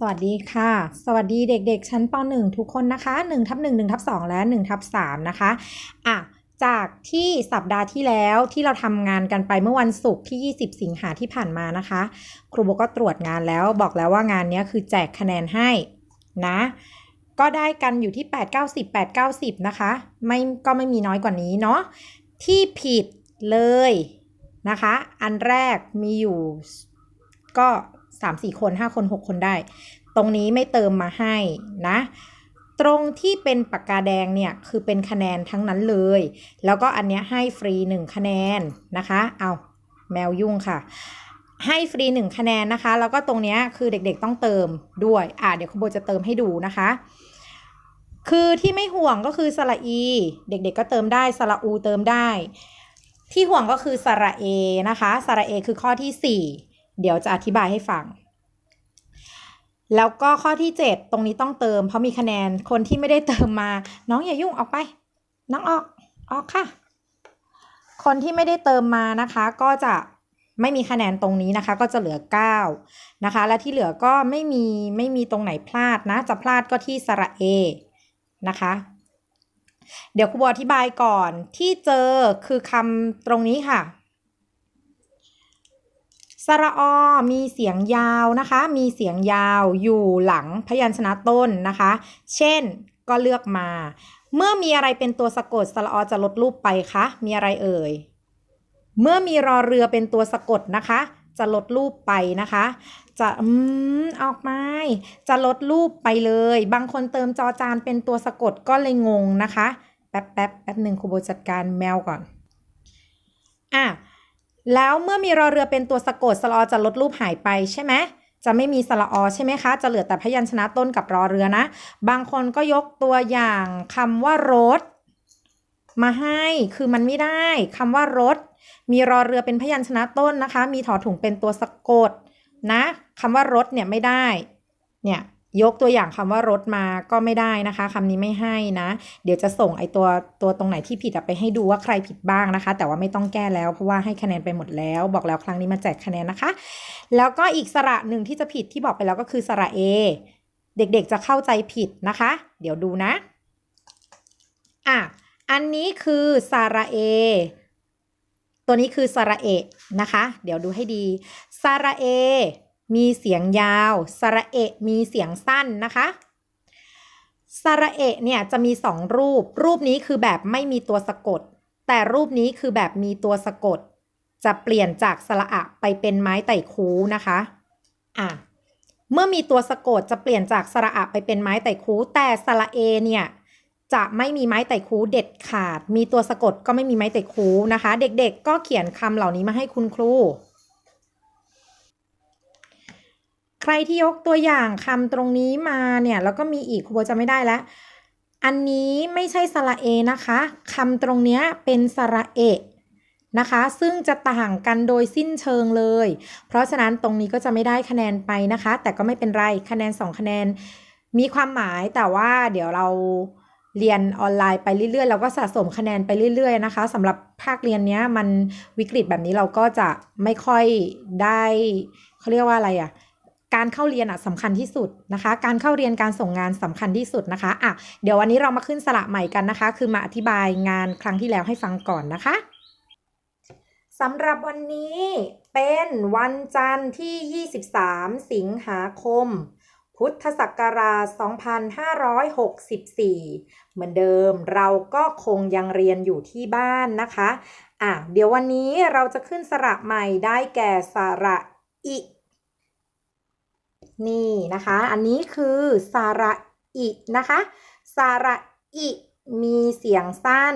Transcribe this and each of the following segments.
สวัสดีค่ะ สวัสดีเด็กๆ ชั้นป .1 ทุกคนนะคะ1ทับ1 1ทับ2และ1ทับ3นะคะอะจากที่สัปดาห์ที่แล้วที่เราทำงานกันไปเมื่อวันศุกร์ที่ 20 สิงหาที่ผ่านมานะคะ ครูโบก็ตรวจงานแล้วบอกแล้วว่างานนี้คือแจกคะแนนให้นะ ก็ได้กันอยู่ที่ 8 90 8 90 นะคะ ไม่ก็ไม่มีน้อยกว่านี้เนาะที่ผิดเลยนะคะ อันแรกมีอยู่ก็ 3 4คน5คน6คนได้ ตรงนี้ไม่เติมมาให้นะ ตรงที่เป็นปากกาแดงเนี่ยคือเป็นคะแนนทั้งนั้นเลย แล้วก็อันเนี้ยให้ฟรี1คะแนนนะคะ เอาแมวยุ่งค่ะให้ฟรี1คะแนนนะคะ แล้วก็ตรงเนี้ยคือเด็กๆต้องเติมด้วย อะเดี๋ยวคุณโบจะเติมให้ดูนะคะ คือที่ไม่ห่วงก็คือสระอี เด็กๆก็เติมได้สระอูเติมได้ ที่ห่วงก็คือสระเอนะคะสระเอคือข้อที่4 เดี๋ยวจะอธิบายให้ฟัง แล้วก็ข้อที่ 7 ตรงนี้ต้องเติม เพราะมีคะแนนคนที่ไม่ได้เติมมา น้องอย่ายุ่งออกไป น้องออกออกค่ะ คนที่ไม่ได้เติมมานะคะ ก็จะไม่มีคะแนนตรงนี้นะคะ ก็จะเหลือ 9 นะคะ และที่เหลือก็ไม่มีไม่มีตรงไหนพลาดนะ จะพลาดก็ที่สระเอนะคะ เดี๋ยวครูบอธิบายก่อนที่เจอคือคำตรงนี้ค่ะ สระอมีเสียงยาวนะคะ มีเสียงยาวอยู่หลังพยัญชนะต้นนะคะ เช่นก็เลือกมา เมื่อมีอะไรเป็นตัวสะกดสระอจะลดรูปไปคะ มีอะไรเอ่ย เมื่อมีรอเรือเป็นตัวสะกดนะคะ จะลดรูปไปนะคะ จะอืมออกมาจะลดรูปไปเลย บางคนเติมจอจานเป็นตัวสะกดก็เลยงงนะคะ แป๊บแป๊บแป๊บหนึ่งครูโบจัดการแมวก่อน อะ แล้วเมื่อมีรอเรือเป็นตัวสะกดสระอจะลดรูปหายไปใช่ไหมจะไม่มีสระอใช่ไหมคะ จะเหลือแต่พยัญชนะต้นกับรอเรือนะ บางคนก็ยกตัวอย่างคำว่ารถ มาให้ คือมันไม่ได้คำว่ารถ มีรอเรือเป็นพยัญชนะต้นนะคะ มีถอถุงเป็นตัวสะกดนะคำว่ารถเนี่ยไม่ได้ เนี่ย ยกตัวอย่างคำว่ารถมาก็ไม่ได้นะคะคำนี้ไม่ให้นะ เดี๋ยวจะส่งไอตัวตัวตรงไหนที่ผิดไปให้ดูว่าใครผิดบ้างนะคะ แต่ว่าไม่ต้องแก้แล้วเพราะว่าให้คะแนนไปหมดแล้ว บอกแล้วครั้งนี้มาแจกคะแนนนะคะ แล้วก็อีกสระหนึ่งที่จะผิดที่บอกไปแล้วก็คือสระเอเด็กๆจะเข้าใจผิดนะคะ เดี๋ยวดูนะอะอันนี้คือสระเอตัวนี้คือสระเอนะคะ เดี๋ยวดูให้ดีสระเอ มีเสียงยาว สระเอะมีเสียงสั้นนะคะ สระเอะเนี่ยจะมีสองรูป รูปนี้คือแบบไม่มีตัวสะกด แต่รูปนี้คือแบบมีตัวสะกด จะเปลี่ยนจากสระอะไปเป็นไม้ไต่คูนะคะอะเมื่อมีตัวสะกดจะเปลี่ยนจากสระอะไปเป็นไม้ไต่คูแต่สระเอเนี่ยจะไม่มีไม้ไต่คูเด็ดขาด มีตัวสะกดก็ไม่มีไม้ไต่คูนะคะ เด็กๆ ก็เขียนคำเหล่านี้มาให้คุณครู ใครที่ยกตัวอย่างคำตรงนี้มาเนี่ยแล้วก็มีอีกครูโบจะไม่ได้แล้ว อันนี้ไม่ใช่สระเอนะคะคำตรงเนี้ยเป็นสระเอะนะคะ ซึ่งจะต่างกันโดยสิ้นเชิงเลย เพราะฉะนั้นตรงนี้ก็จะไม่ได้คะแนนไปนะคะ แต่ก็ไม่เป็นไรคะแนน 2 คะแนน มีความหมายแต่ว่าเดี๋ยวเราเรียนออนไลน์ไปเรื่อยๆเราก็สะสมคะแนนไปเรื่อย ๆ นะคะสำหรับภาคเรียนเนี้ยมันวิกฤตแบบนี้เราก็จะไม่ค่อยได้เขาเรียกว่าอะไรอะ่ะ การเข้าเรียนอะสำคัญที่สุดนะคะ การเข้าเรียนการส่งงานสำคัญที่สุดนะคะอะเดี๋ยววันนี้เรามาขึ้นสระใหม่กันนะคะ คือมาอธิบายงานครั้งที่แล้วให้ฟังก่อนนะคะสำหรับวันนี้เป็นวันจันทร์ที่ 23 สิงหาคม พุทธศักราช 2564 เหมือนเดิมเราก็คงยังเรียนอยู่ที่บ้านนะคะ อะ เดี๋ยววันนี้เราจะขึ้นสระใหม่ได้แก่สระอิ นี่นะคะ อันนี้คือสระอินะคะ สระอิมีเสียงสั้น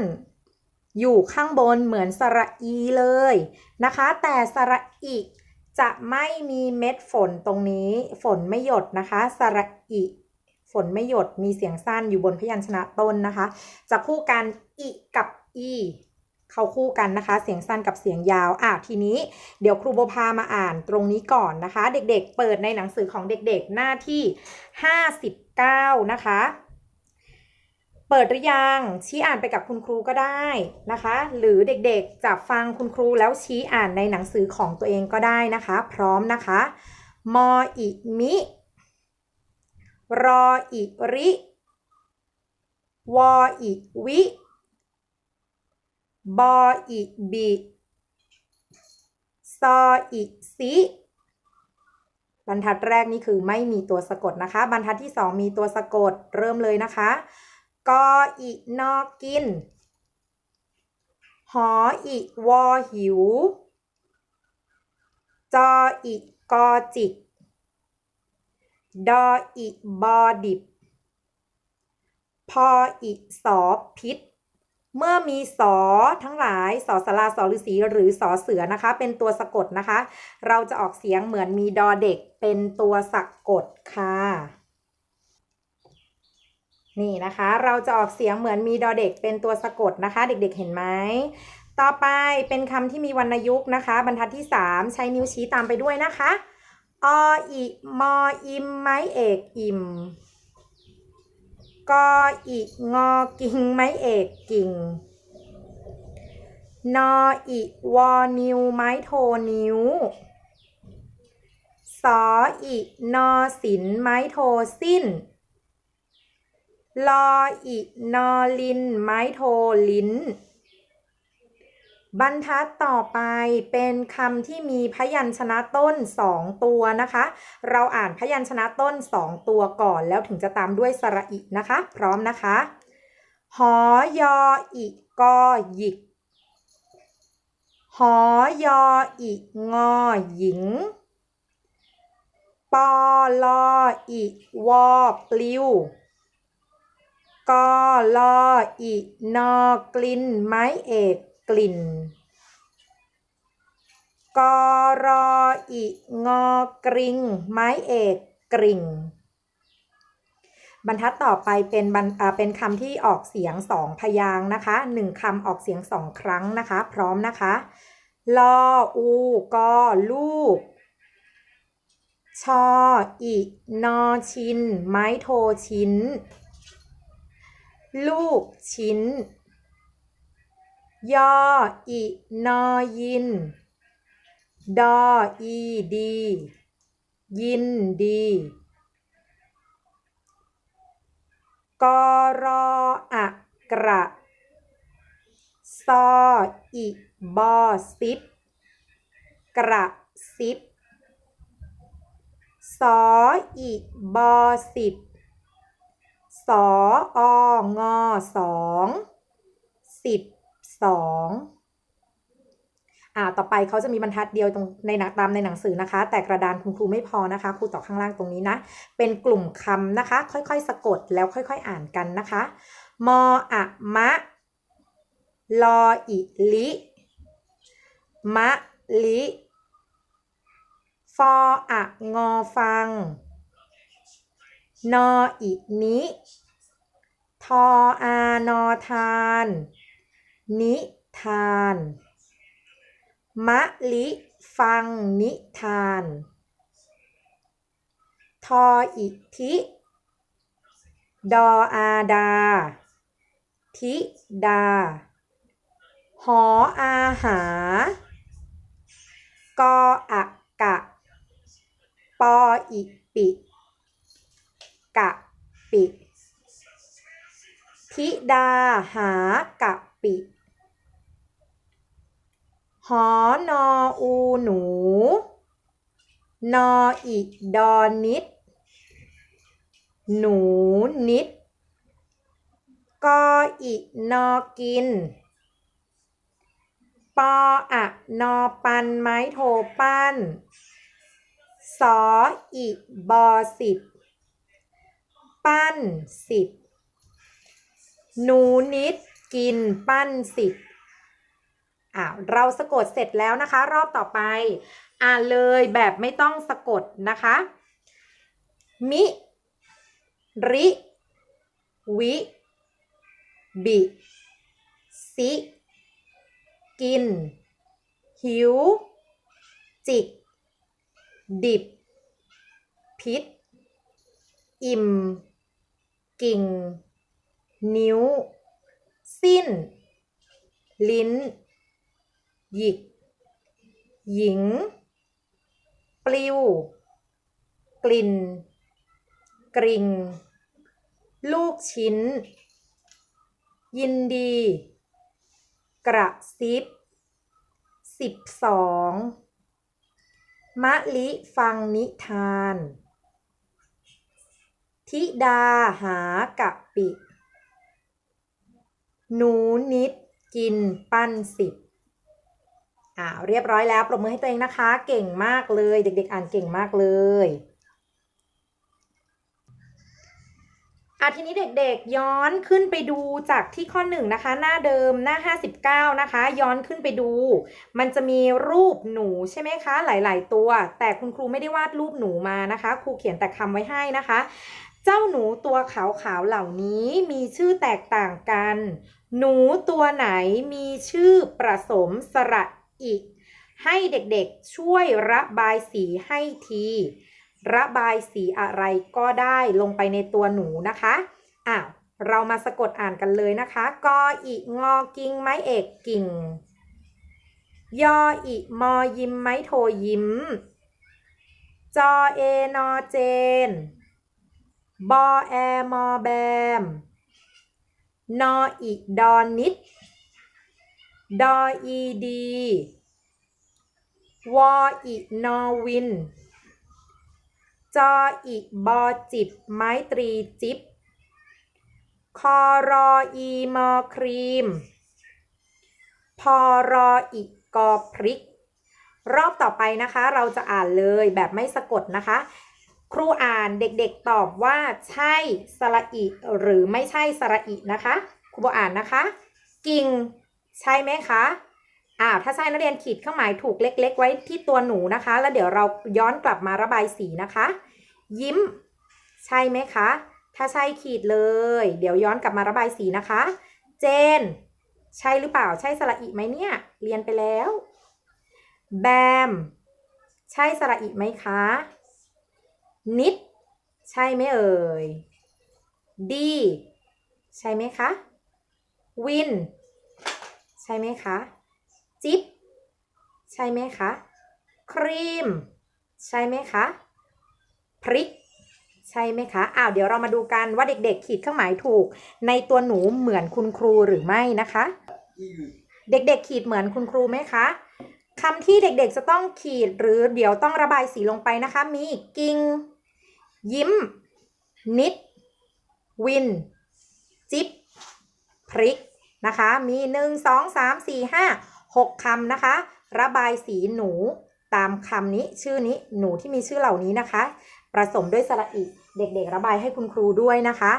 อยู่ข้างบนเหมือนสระอีเลยนะคะ แต่สระอิจะไม่มีเม็ดฝนตรงนี้ ฝนไม่หยดนะคะ สระอิฝนไม่หยดมีเสียงสั้นอยู่บนพยัญชนะต้นนะคะ จะคู่กันอิกับอี เขาคู่กันนะคะ เสียงสั้นกับเสียงยาวอะทีนี้ เดี๋ยวครูโบพามาอ่านตรงนี้ก่อนนะคะ เด็กๆ เปิดในหนังสือของเด็กๆหน้าที่ 59 นะคะ เปิดหรือยังชี้อ่านไปกับคุณครูก็ได้นะคะ หรือเด็กๆจะฟังคุณครูแล้วชี้อ่านในหนังสือของตัวเองก็ได้นะคะ พร้อมนะคะมออิมิรออิริ วออิวิ บออิบิซออิสิบรรทัดแรกนี่คือไม่มีตัวสะกดนะคะ บรรทัดที่สองมีตัวสะกดเริ่มเลยนะคะ กออินอกิน หออิวอหิว จออิกอจิก ดออิบอดิบ พออิสอพิษ เมื่อมีสอทั้งหลายสอสลาสอฤษีหรือสอเสือนะคะ เป็นตัวสะกดนะคะ เราจะออกเสียงเหมือนมีดอเด็กเป็นตัวสะกดค่ะนี่นะคะ เราจะออกเสียงเหมือนมีดอเด็กเป็นตัวสะกดนะคะ เด็กๆเห็นไหมต่อไปเป็นคำที่มีวรรณยุกต์นะคะ บรรทัดที่ 3 ใช้นิ้วชี้ตามไปด้วยนะคะออิมออิมไม้เอก อิม กออิงอกิ่งไม้เอกกิ่ง นออิวอนิวไม้โทนิ้ว สออินอสินไม้โทสิ้น ลออินอลินไม้โทลิ้น บรรทัดต่อไปเป็นคำที่มีพยัญชนะต้น 2 ตัวนะคะ เราอ่านพยัญชนะต้น 2 ตัวก่อนแล้วถึงจะตามด้วยสระอินะคะ พร้อมนะคะหอยออิกอหยิกหอยออิงอหญิง ปอลออิวอปลิว กอลออินอกลิ่นไม้เอก กลิ่น กรออิงอกริง ไม้เอกกริ่ง บรรทัดต่อไปเป็นบรรอ่าเป็นคำที่ออกเสียงสองพยางนะคะหนึ่งคำออกเสียงสองครั้งนะคะ พร้อมนะคะลออูกอลูก ชออินอชิน ไม้โทชิ้น ลูกชิ้น ยออินอยิน ดออีดี ยินดี กอรออะกระซออิบอซิบกระซิบสออิบอสิบสอองอสองสิบ สองอ่าต่อไปเขาจะมีบรรทัดเดียวตรงในหนังตามในหนังสือนะคะ แต่กระดานคุณครูไม่พอนะคะครูต่อข้างล่างตรงนี้นะ เป็นกลุ่มคำนะคะ ค่อยๆ สะกดแล้วค่อย ๆ อ่านกันนะคะ มออะมะลออิลิมะลิฟออะงอฟัง นออินิทออานอทาน นิทาน มะลิฟังนิทาน ทออิทิ ดออาดาทิดา หออาหา กออะกะ ปออิปิ กะปิ ธิดาหากะ ปิ หอนออูหนู นออิดอนิด หนูนิด กออินอกิน ปออะนอปันไม้โทปั้น สออิบอสิบ ปั้นสิบหนูนิด กินปั้นสิบอ่าเราสะกดเสร็จแล้วนะคะ รอบต่อไป อ่านเลยแบบไม่ต้องสะกดนะคะ มิ ริ วิ บิ สิ กิน หิว จิก ดิบ พิษ อิ่ม กิ่ง นิ้ว สิ้น ลิ้น หยิก หญิง ปลิว กลิ่น กริ่ง ลูกชิ้น ยินดี กระซิบสิบสองมะลิฟังนิทาน ธิดาหากะปิ หนูนิดกินปั้นสิบอ่าเรียบร้อยแล้วปรบมือให้ตัวเองนะคะ เก่งมากเลย เด็ก ๆ อ่านเก่งมากเลยอะทีนี้เด็กๆย้อนขึ้นไปดูจากที่ข้อหนึ่งนะคะ หน้าเดิมหน้า 59 นะคะ ย้อนขึ้นไปดู มันจะมีรูปหนูใช่ไหมคะ หลาย ๆ ตัว แต่คุณครูไม่ได้วาดรูปหนูมานะคะ ครูเขียนแต่คำไว้ให้นะคะ เจ้าหนูตัวขาวๆเหล่านี้มีชื่อแตกต่างกัน หนูตัวไหนมีชื่อประสมสระอีก ให้เด็กๆช่วยระบายสีให้ที ระบายสีอะไรก็ได้ลงไปในตัวหนูนะคะอ้าวเรามาสะกดอ่านกันเลยนะคะกออีงอกิงไม้เอกกิ่ง ยออีมอยิมไม้โทยิม จอเอนอเจน บอแอมอแบม นออีดอนนิด ดออีดี วออีนอวิน จออีบอจิบ ไม้ตรีจิบ คอรออีมอครีม พอรออีกอพริก รอบต่อไปนะคะ เราจะอ่านเลยแบบไม่สะกดนะคะ ครูอ่านเด็กๆตอบว่าใช่สระอิหรือไม่ใช่สระอินะคะ ครูโบอ่านนะคะ กิ่งใช่ไหมคะอ้าวถ้าใช่นักเรียนขีดเครื่องหมายถูกเล็ก ๆ ไว้ที่ตัวหนูนะคะ แล้วเดี๋ยวเราย้อนกลับมาระบายสีนะคะ ยิ้ม ใช่ไหมคะ ถ้าใช่ขีดเลย เดี๋ยวย้อนกลับมาระบายสีนะคะ เจน ใช่หรือเปล่าใช่สระอิไหมเนี่ย เรียนไปแล้ว แบม ใช่สระอิไหมคะ นิด ใช่ไหมเอ่ยดี ใช่ไหมคะวิน ใช่ไหมคะจิ๊บใช่ไหมคะครีม ใช่ไหมคะพริก ใช่ไหมคะอ้าวเดี๋ยวเรามาดูกันว่าเด็กๆ ขีดเครื่องหมายถูก ในตัวหนูเหมือนคุณครูหรือไม่นะคะ เด็กๆ ขีดเหมือนคุณครูไหมคะคำที่เด็กๆจะต้องขีดหรือเดี๋ยวต้องระบายสีลงไปนะคะ มีกิง ยิ้ม นิด วิน จิ๊บ พริก นะคะ มีหนึ่งสองสามสี่ห้าหกคำนะคะ ระบายสีหนูตามคำนี้ชื่อนี้หนูที่มีชื่อเหล่านี้นะคะ ผสมด้วยสระอิเด็กๆ ระบายให้คุณครูด้วยนะคะ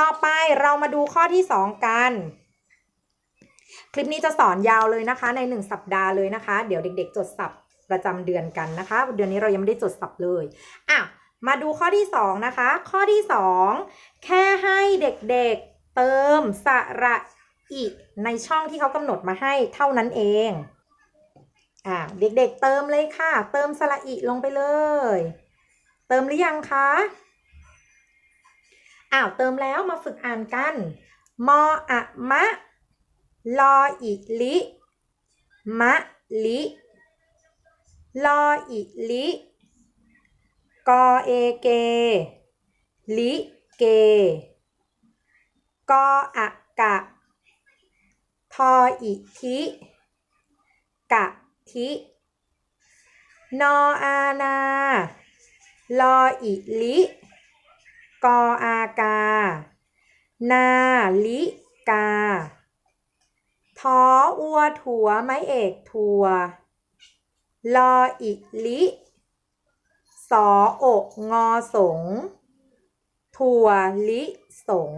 ต่อไปเรามาดูข้อที่สองกัน คลิปนี้จะสอนยาวเลยนะคะ ใน 1 สัปดาห์เลยนะคะ เดี๋ยวเด็ก ๆ จดศัพท์ประจำเดือนกันนะคะ เดือนนี้เรายังไม่ได้จดศัพท์เลยอะ มาดูข้อที่ 2 นะคะ ข้อที่ 2 แค่ให้เด็กๆเติมสระอิในช่องที่เขากำหนดมาให้เท่านั้นเองอะเด็กๆเติมเลยค่ะ เติมสระอิลงไปเลย เติมหรือยังคะอ้าวเติมแล้วมาฝึกอ่านกัน มออะมะ ลออิลิ มะลิ ลออิลิ กอเอเก ลิเก กออะกะ ทออิทิ กะทิ นออานา ลออิลิ กออากา นาลิกา ทออัวถัวไม้เอกทัวลออิลิ สออกงอสง ถั่วลิสง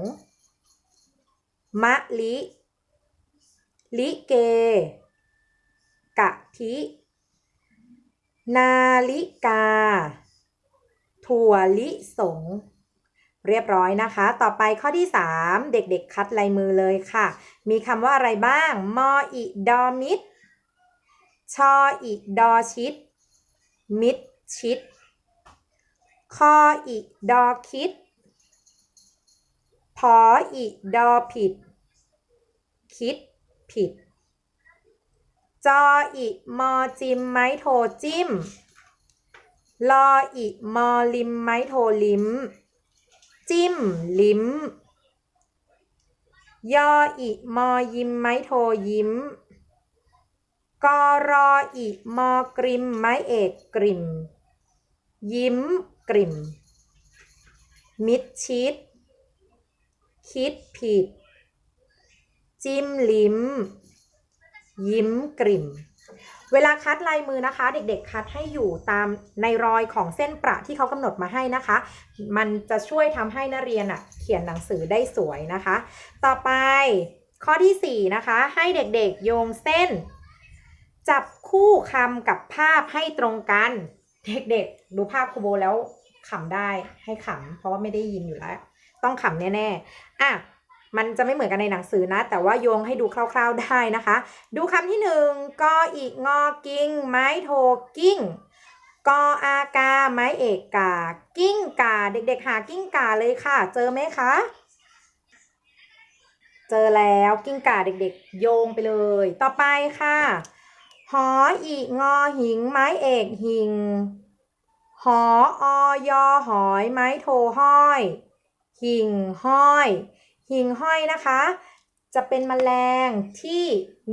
มะลิ ลิเก กะทิ นาลิกา ถั่วลิสง เรียบร้อยนะคะ ต่อไปข้อที่ 3 เด็กๆ คัดลายมือเลยค่ะ มีคำว่าอะไรบ้าง มออิดอมิดชออิดอชิด มิดชิด คออิดอคิด พออิดอผิด คิดผิด จออิมอจิมไม้โทจิ้ม ลออิมอลิมไม้โทลิม จิ้มลิมยออิมอยิมไม้โทยิ้มกอรออิมอกริมไม้เอกกริม ยิ้ม กริมมิดชิด คิดผิด จิ้มลิ้ม ยิ้มกริ่มเวลาคัดลายมือนะคะ เด็กๆ คัดให้อยู่ตามในรอยของเส้นประที่เขากำหนดมาให้นะคะ มันจะช่วยทำให้นักเรียนอะเขียนหนังสือได้สวยนะคะ ต่อไปข้อที่ 4 นะคะ ให้เด็กๆ โยงเส้น จับคู่คำกับภาพให้ตรงกัน เด็กๆดูภาพครูโบแล้วขำได้ให้ขำเพราะว่าไม่ได้ยินอยู่แล้ว ต้องขำแน่ๆอะมันจะไม่เหมือนกันในหนังสือนะ แต่ว่าโยงให้ดูคร่าว ๆได้นะคะ ดูคำที่หนึ่งกออีกงอกิ้ง ไม้โทกิ้งกออากา ไม้เอกกา กิ้งกา เด็ก ๆ หากิ้งกาเลยค่ะ เจอไหมคะ เจอแล้วกิ้งกาเด็ก ๆ โยงไปเลย ต่อไปค่ะ หออีงอหิง ไม้เอกหิงหออยอหอยไม้โทห้อย หิงห้อย หิงห้อยนะคะ จะเป็นแมลงที่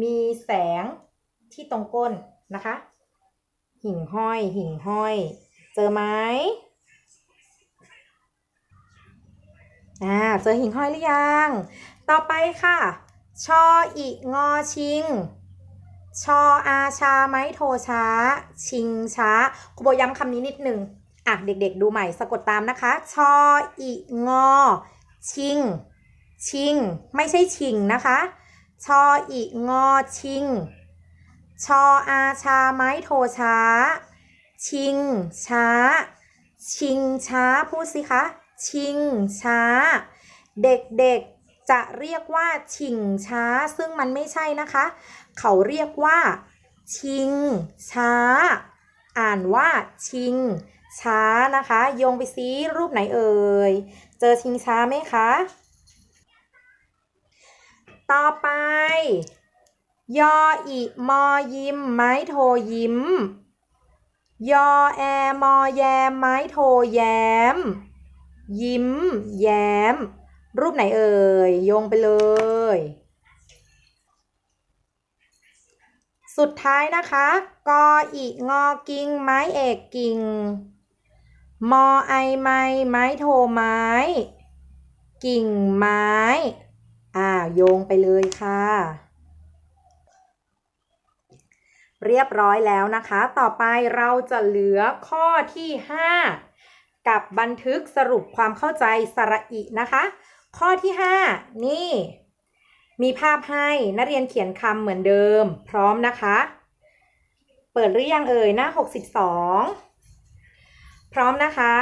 มีแสงที่ตรงก้นนะคะ หิ่งห้อย หิ่งห้อย เจอไหมอ่าเจอหิ่งห้อยหรือยัง ต่อไปค่ะ ชออีงอชิง ชออาชาไม้โทช้า ชิงช้าครูโบย้ำคำนี้นิดหนึ่งอะเด็กๆ ดูใหม่สะกดตามนะคะ ชออีงอ ชิง ชิง ไม่ใช่ชิงนะคะ ชออีงอชิง ชออาชาไม้โทช้า ชิง ช้า ชิงช้าพูดสิคะ ชิงช้า เด็กๆ จะเรียกว่าชิงช้า ซึ่งมันไม่ใช่นะคะ เขาเรียกว่า ชิง ช้า อ่านว่าชิง ช้านะคะ โยงไปซิรูปไหนเอ่ย เจอชิงช้าไหมคะ ต่อไป ยออิมอยิม ไม้โทยิมยอแอมอแยม ไม้โทแยม ยิ้ม แย้ม รูปไหนเอ่ยโยงไปเลย สุดท้ายนะคะกออีงอกิงไม้เอกกิ่งมอไอไม้ไม้โทไม้ กิ่งไม้ อ่าโยงไปเลยค่ะ เรียบร้อยแล้วนะคะ ต่อไปเราจะเหลือข้อที่ 5 กับบันทึกสรุปความเข้าใจสระอินะคะ ข้อที่ 5 นี่ มีภาพให้นักเรียนเขียนคำเหมือนเดิม พร้อมนะคะ เปิดหรือยังเอ่ยหน้า 62 พร้อมนะคะ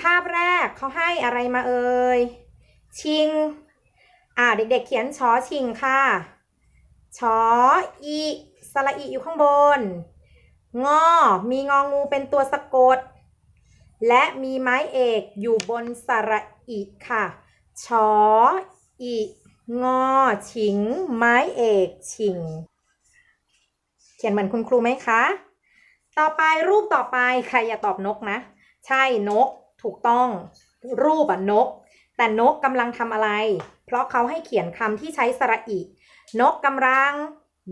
ภาพแรกเขาให้อะไรมาเอ่ยชิง อ่าเด็กๆ เขียนชอชิงค่ะชออีสระอีอยู่ข้างบน งอ มีงองูเป็นตัวสะกด และมีไม้เอกอยู่บนสระอีค่ะ ชออีงอชิง ไม้เอกชิง เขียนเหมือนคุณครูไหมคะ ต่อไปรูปต่อไปใครอย่าตอบนกนะ ใช่นกถูกต้อง รูปอะนก แต่นกกำลังทำอะไร เพราะเขาให้เขียนคำที่ใช้สระอี นกกำลัง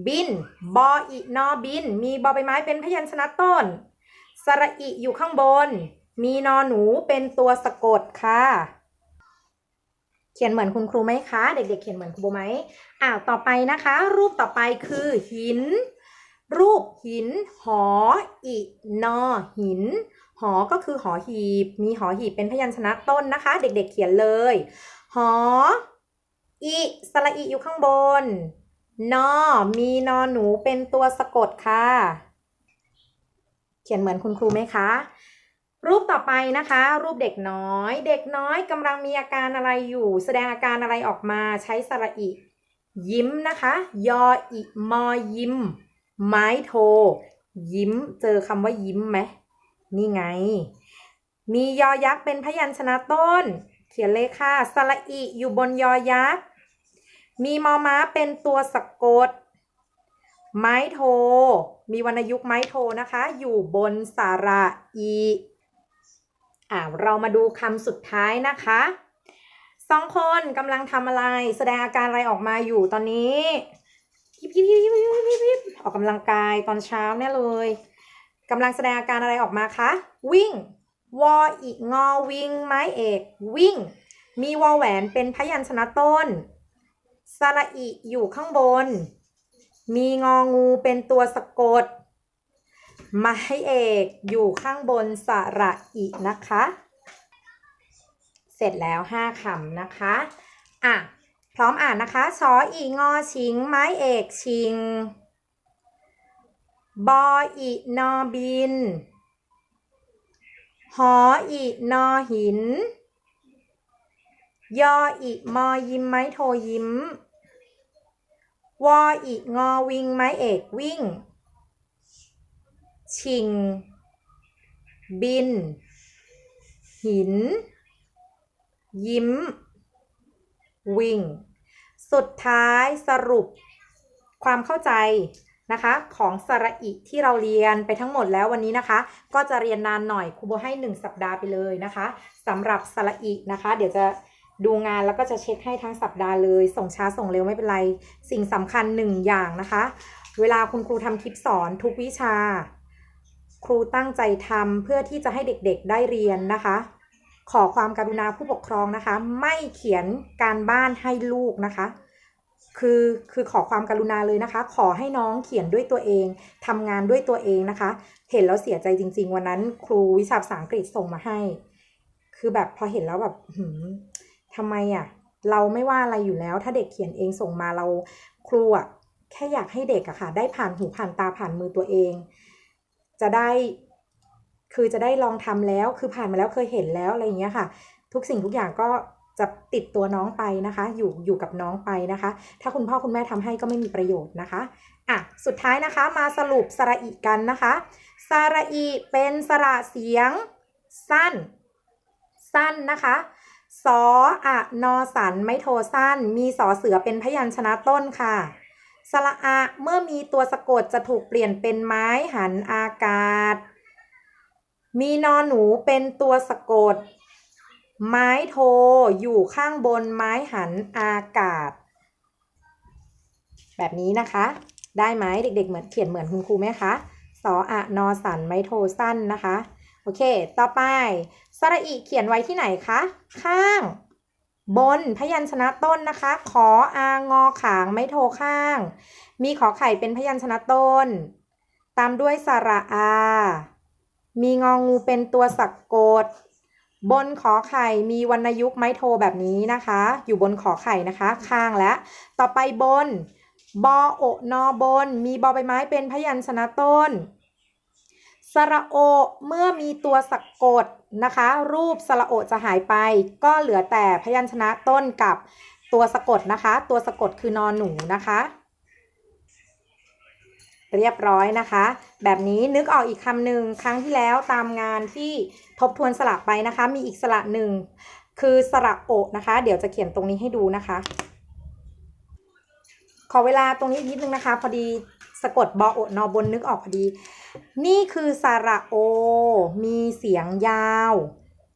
บิน บออีนอบิน มีบอใบไม้เป็นพยัญชนะต้น สระอีอยู่ข้างบน มีนอหนูเป็นตัวสะกดค่ะ เขียนเหมือนคุณครูไหมคะ เด็กๆเขียนเหมือนครูไหมอ้าวต่อไปนะคะ รูปต่อไปคือหิน รูปหิน หออีนอหิน หอก็คือหอหีบ มีหอหีบเป็นพยัญชนะต้นนะคะ เด็กๆเขียนเลย หออีสระอีอยู่ข้างบน นอ มีนอหนูเป็นตัวสะกดค่ะ เขียนเหมือนคุณครูไหมคะ รูปต่อไปนะคะ รูปเด็กน้อย เด็กน้อยกำลังมีอาการอะไรอยู่ แสดงอาการอะไรออกมาใช้สระอียิ้มนะคะ ยออิมอยิ้ม ไม้โท ยิ้ม เจอคำว่ายิ้มไหมนี่ไง มียอยักษ์เป็นพยัญชนะต้น เขียนเลยค่ะสระอิอยู่บนยอยักษ์ มีมอม้าเป็นตัวสะกด ไม้โท มีวรรณยุกต์ไม้โทนะคะ อยู่บนสระอี อ่าเรามาดูคำสุดท้ายนะคะสองคนกำลังทำอะไร แสดงอาการอะไรออกมาอยู่ตอนนี้ยิบยิบยิบยิบยิบยิบยิบออกกำลังกายตอนเช้าเนี่ยเลยกำลังแสดงอาการอะไรออกมาคะ วิ่ง วออีกงอวิ่งไม้เอก วิ่ง มีวอแหวนเป็นพยัญชนะต้นสระอิอยู่ข้างบน มีงองูเป็นตัวสะกด ไม้เอกอยู่ข้างบนสระอินะคะ เสร็จแล้ว5คำนะคะอะพร้อมอ่านนะคะชออีงอชิง ไม้เอกชิง บออีนอบิน หออีนอหิน ยออีมอยิ้มไม้โทยิ้ม วออีงอวิงไม้เอกวิ่ง ชิง บิน หิน ยิ้ม วิ่ง สุดท้ายสรุปความเข้าใจนะคะของสระอิที่เราเรียนไปทั้งหมดแล้ววันนี้นะคะ ก็จะเรียนนานหน่อยครูโบให้ 1 สัปดาห์ไปเลยนะคะสำหรับสระอินะคะ เดี๋ยวจะดูงานแล้วก็จะเช็คให้ทั้งสัปดาห์เลย ส่งช้าส่งเร็วไม่เป็นไร สิ่งสำคัญหนึ่งอย่างนะคะ เวลาคุณครูทำคลิปสอนทุกวิชา ครูตั้งใจทำเพื่อที่จะให้เด็กๆได้เรียนนะคะ ขอความกรุณาผู้ปกครองนะคะ ไม่เขียนการบ้านให้ลูกนะคะ คือคือขอความกรุณาเลยนะคะ ขอให้น้องเขียนด้วยตัวเองทำงานด้วยตัวเองนะคะ เห็นแล้วเสียใจจริง ๆ วันนั้น ครูวิชาภาษาอังกฤษส่งมาให้ คือแบบพอเห็นแล้วแบบหืมทำไมอะเราไม่ว่าอะไรอยู่แล้ว ถ้าเด็กเขียนเองส่งมาเราครูอะแค่อยากให้เด็กอะค่ะ ได้ผ่านหูผ่านตาผ่านมือตัวเอง จะได้ คือจะได้ลองทำแล้ว คือผ่านมาแล้วเคยเห็นแล้วอะไรอย่างเงี้ยค่ะ ทุกสิ่งทุกอย่างก็จะติดตัวน้องไปนะคะ อยู่อยู่กับน้องไปนะคะ ถ้าคุณพ่อคุณแม่ทำให้ก็ไม่มีประโยชน์นะคะอะสุดท้ายนะคะมาสรุปสระอีกันนะคะสระอีเป็นสระเสียงสั้น สั้นนะคะสออะนอสันไม่โทสั้น มีสอเสือเป็นพยัญชนะต้นค่ะ สระอะเมื่อมีตัวสะกดจะถูกเปลี่ยนเป็นไม้หันอากาศ มีนอนหนูเป็นตัวสะกด ไม้โทอยู่ข้างบนไม้หันอากาศ แบบนี้นะคะ ได้ไหมเด็กๆเหมือนเขียนเหมือนคุณครูไหมคะสออะนอสันไม้โทสั้นนะคะ โอเค ต่อไปสระอีเขียนไว้ที่ไหนคะ ข้าง บนพยัญชนะต้นนะคะ ขออางอขางไม่โทข้าง มีขอไข่เป็นพยัญชนะต้น ตามด้วยสระอา มีงองูเป็นตัวสะกกด บนขอไข่มีวรรณยุกต์ไม้โทแบบนี้นะคะ อยู่บนขอไข่นะคะข้างและต่อไปบน บอโอนอบน มีบอใบไม้เป็นพยัญชนะต้น สระโอเมื่อมีตัวสะกด นะคะ รูปสระโอจะหายไป ก็เหลือแต่พยัญชนะต้นกับตัวสะกดนะคะ ตัวสะกดคือนอนหนูนะคะ เรียบร้อยนะคะ แบบนี้นึกออกอีกคำหนึ่งครั้งที่แล้วตามงานที่ทบทวนสระไปนะคะ มีอีกสระหนึ่งคือสระโอนะคะ เดี๋ยวจะเขียนตรงนี้ให้ดูนะคะ ขอเวลาตรงนี้นิดนึงนะคะ พอดี สะกดบอโอนอบนนึกออกพอดี นี่คือสระโอ มีเสียงยาว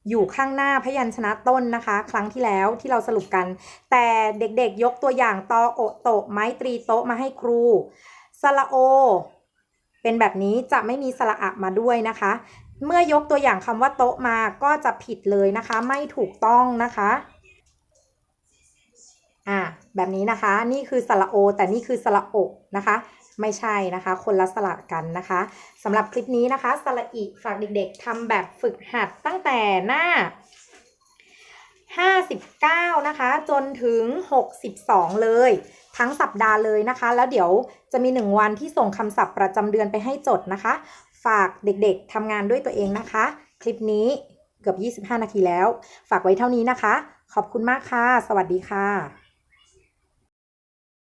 อยู่ข้างหน้าพยัญชนะต้นนะคะ ครั้งที่แล้วที่เราสรุปกัน แต่เด็กๆยกตัวอย่างตอโอโตไม้ตรีโตมาให้ครูสระโอ เป็นแบบนี้จะไม่มีสระอะมาด้วยนะคะ เมื่อยกตัวอย่างคำว่าโต๊ะมาก็จะผิดเลยนะคะ ไม่ถูกต้องนะคะอ่าแบบนี้นะคะ นี่คือสระโอ แต่นี่คือสระโอกนะคะ ไม่ใช่นะคะ คนละสระกันนะคะสำหรับคลิปนี้นะคะสระอิฝากเด็กๆทำแบบฝึกหัดตั้งแต่หน้า 59 นะคะ จนถึง 62 เลยทั้งสัปดาห์เลยนะคะ แล้วเดี๋ยวจะมี 1 วันที่ส่งคำศัพท์ประจำเดือนไปให้จดนะคะ ฝากเด็กๆทำงานด้วยตัวเองนะคะ คลิปนี้เกือบ 25 นาทีแล้ว ฝากไว้เท่านี้นะคะ ขอบคุณมากค่ะ สวัสดีค่ะ